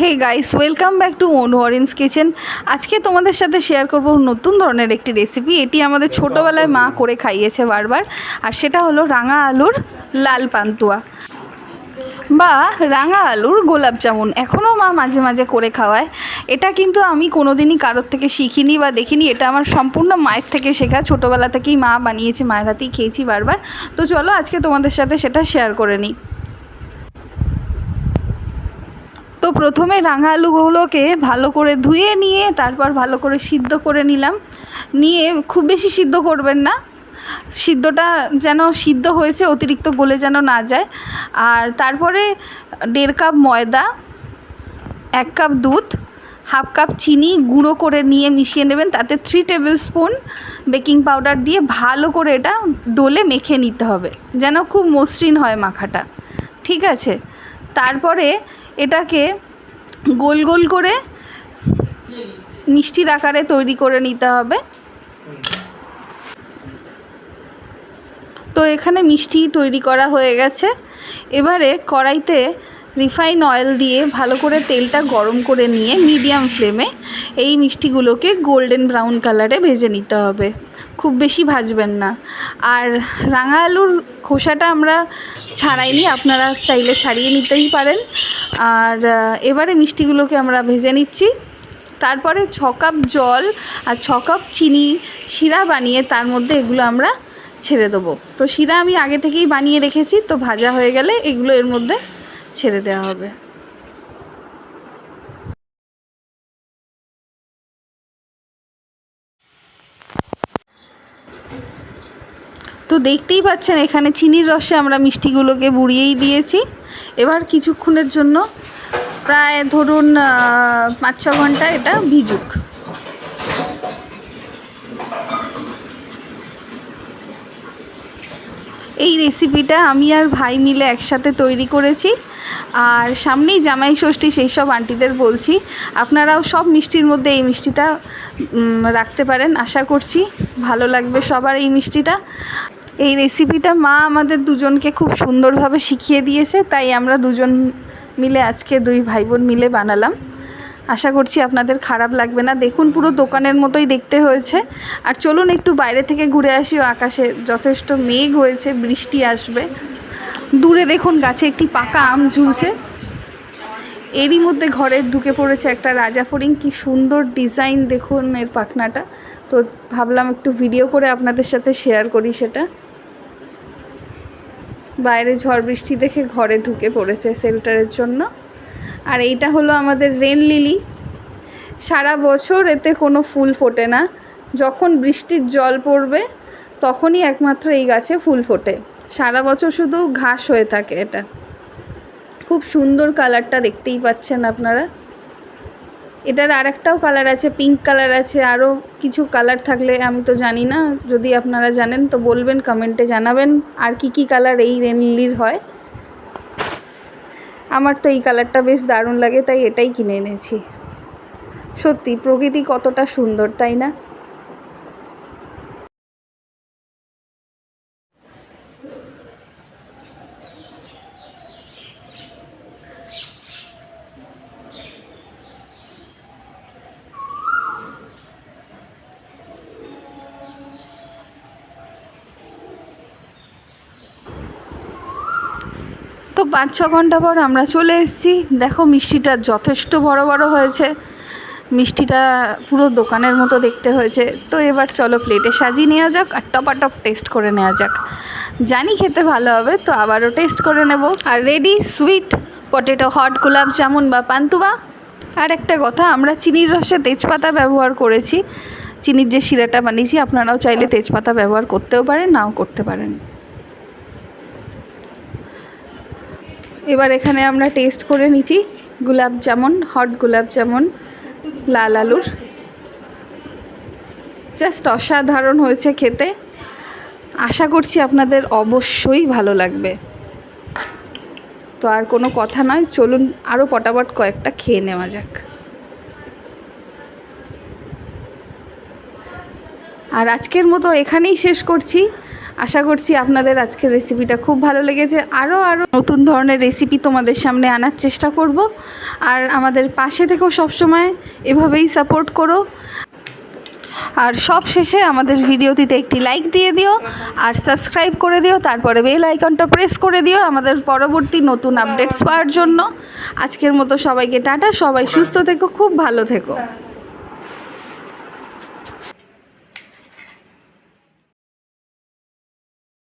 Hey guys welcome back to Anu orange kitchen আজকে তোমাদের সাথে শেয়ার করব নতুন ধরনের একটি রেসিপি এটি আমাদের ছোটোবেলায় মা করে খাইয়েছে বারবার। আর সেটা হলো রাঙা আলুর লাল পান্তুয়া। বা রাঙা আলুর গোলাপ জামুন। এখনও মা মাঝে মাঝে করে খাওয়ায়। এটা কিন্তু আমি কোনোদিনই কারোর থেকে শিখিনি বা দেখিনি। এটা আমার সম্পূর্ণ মায়ের থেকে শেখা। ছোটোবেলা থেকেই মা বানিয়েছে মায়ের হাতেই খেয়েছি বারবার। তো চলো আজকে তোমাদের সাথে সেটা শেয়ার করে নিই। তো প্রথমে রাঙা আলুগুলোকে ভালো করে ধুয়ে নিয়ে তারপর ভালো করে সিদ্ধ করে নিলাম। নিয়ে খুব বেশি সিদ্ধ করবেন না। সিদ্ধটা যেন সিদ্ধ হয়েছে, অতিরিক্ত গলে যেন না যায়। আর তারপরে দেড় কাপ ময়দা, এক কাপ দুধ, হাফ কাপ চিনি গুঁড়ো করে নিয়ে মিশিয়ে নেবেন। তাতে three tablespoon baking powder দিয়ে ভালো করে এটা ডোলে মেখে নিতে হবে। যেন খুব মসৃণ হয় মাখাটা। ঠিক আছে? তারপরে এটাকে গোল গোল করে মিষ্টির আকারে তৈরি করে নিতে হবে। তো এখানে মিষ্টি তৈরি করা হয়ে গেছে। এবারে কড়াইতে রিফাইন অয়েল দিয়ে ভালো করে তেলটা গরম করে নিয়ে মিডিয়াম ফ্লেমে এই মিষ্টিগুলোকে গোল্ডেন ব্রাউন কালারে ভেজে নিতে হবে। খুব বেশি ভাজবেন না। আর রাঙা আলুর খোসাটা আমরা ছাড়াইনি, আপনারা চাইলে ছাড়িয়ে নিতেই পারেন। আর এবারে মিষ্টিগুলোকে আমরা ভেজে নিচ্ছি। তারপরে ছ কাপ জল আর ছ কাপ চিনি, শিরা বানিয়ে তার মধ্যে এগুলো আমরা ছেড়ে দেবো। তো শিরা আমি আগে থেকেই বানিয়ে রেখেছি, তো ভাজা হয়ে গেলে এগুলো এর মধ্যে ছেড়ে দেওয়া হবে। তো দেখতেই পাচ্ছেন, এখানে চিনির রসে আমরা মিষ্টিগুলোকে বুড়িয়েই দিয়েছি। এবার কিছুক্ষণের জন্য প্রায় ধরুন পাঁচ ছ ঘণ্টা এটা ভিজুক। এই রেসিপিটা আমি আর ভাই মিলে একসাথে তৈরি করেছি। আর সামনেই জামাই ষষ্ঠী, সেই সব আন্টিদের বলছি, আপনারাও সব মিষ্টির মধ্যে এই মিষ্টিটা রাখতে পারেন। আশা করছি ভালো লাগবে সবার এই মিষ্টিটা। এই রেসিপিটা মা আমাদের দুজনকে খুব সুন্দরভাবে শিখিয়ে দিয়েছে, তাই আমরা দুজন মিলে আজকে দুই ভাই বোন মিলে বানালাম। আশা করছি আপনাদের খারাপ লাগবে না। দেখুন, পুরো দোকানের মতোই দেখতে হয়েছে। আর চলুন একটু বাইরে থেকে ঘুরে আসি। আকাশে যথেষ্ট মেঘ হয়েছে, বৃষ্টি আসবে। দূরে দেখুন, গাছে একটি পাকা আম ঝুলছে। এরই মধ্যে ঘরে ঢুকে পড়েছে একটা রাজা ফড়িং। কি সুন্দর ডিজাইন দেখুন এর পাখনাটা। তো ভাবলাম একটু ভিডিও করে আপনাদের সাথে শেয়ার করি সেটা। বাইরে ঝড় বৃষ্টি দেখে ঘরে ঢুকে পড়েছে শেল্টারের জন্য। আর এইটা হলো আমাদের রেন লিলি সারা বছর এতে কোনো ফুল ফোটে না। যখন বৃষ্টির জল পড়বে, তখনই একমাত্র এই গাছে ফুল ফোটে। সারা বছর শুধু ঘাস হয়ে থাকে এটা। খুব সুন্দর কালারটা দেখতেই পাচ্ছেন আপনারা। এটার আরেকটাও কালার আছে পিঙ্ক কালার আছে আরও কিছু কালার থাকলে আমি তো জানি না, যদি আপনারা জানেন তো বলবেন কমেন্টে জানাবেন, আর কি কি কালার এই রেনলির হয়। আমার তো এই কালারটা বেশ দারুণ লাগে, তাই এটাই কিনে এনেছি। সত্যি, প্রকৃতি কতটা সুন্দর, তাই না? পাঁচ, ছ ঘণ্টা পর আমরা চলে এসেছি। দেখো, মিষ্টিটা যথেষ্ট বড় বড় হয়েছে। মিষ্টিটা পুরো দোকানের মতো দেখতে হয়েছে। তো এবার চলো প্লেটে সাজিয়ে নেওয়া যাক আর টপাটপ টেস্ট করে নেওয়া যাক। জানি খেতে ভালো হবে, তো আবারও টেস্ট করে নেব। আর ready sweet potato hot gulab jamun বা পান্তুয়া। আর একটা কথা, আমরা চিনির রসে তেজপাতা ব্যবহার করেছি। চিনির যে শিরাটা বানিয়েছি, আপনারাও চাইলে তেজপাতা ব্যবহার করতেও পারেন, নাও করতে পারেন। এবার এখানে আমরা টেস্ট করে নিচ্ছি গোলাপ জামুন হট গোলাপ জামুন, লাল আলুর। জাস্ট অসাধারণ হয়েছে খেতে। আশা করছি আপনাদের অবশ্যই ভালো লাগবে। তো আর কোনো কথা নয়, চলুন আরও পটাপট কয়েকটা খেয়ে নেওয়া যাক। আর আজকের মতো এখানেই শেষ করছি। আশা করছি আপনাদের আজকের রেসিপিটা খুব ভালো লেগেছে। আরও আরও নতুন ধরনের রেসিপি তোমাদের সামনে আনার চেষ্টা করব। আর আমাদের পাশে থেকেও সবসময় এভাবেই সাপোর্ট করো। আর সব শেষে আমাদের ভিডিওটিতে একটি লাইক দিয়ে দিও, আর সাবস্ক্রাইব করে দিও, তারপরে বেল আইকনটা প্রেস করে দিও আমাদের পরবর্তী নতুন আপডেটস পাওয়ার জন্য। আজকের মতো সবাইকে টাটা, সবাই সুস্থ থেকো, খুব ভালো থেকো।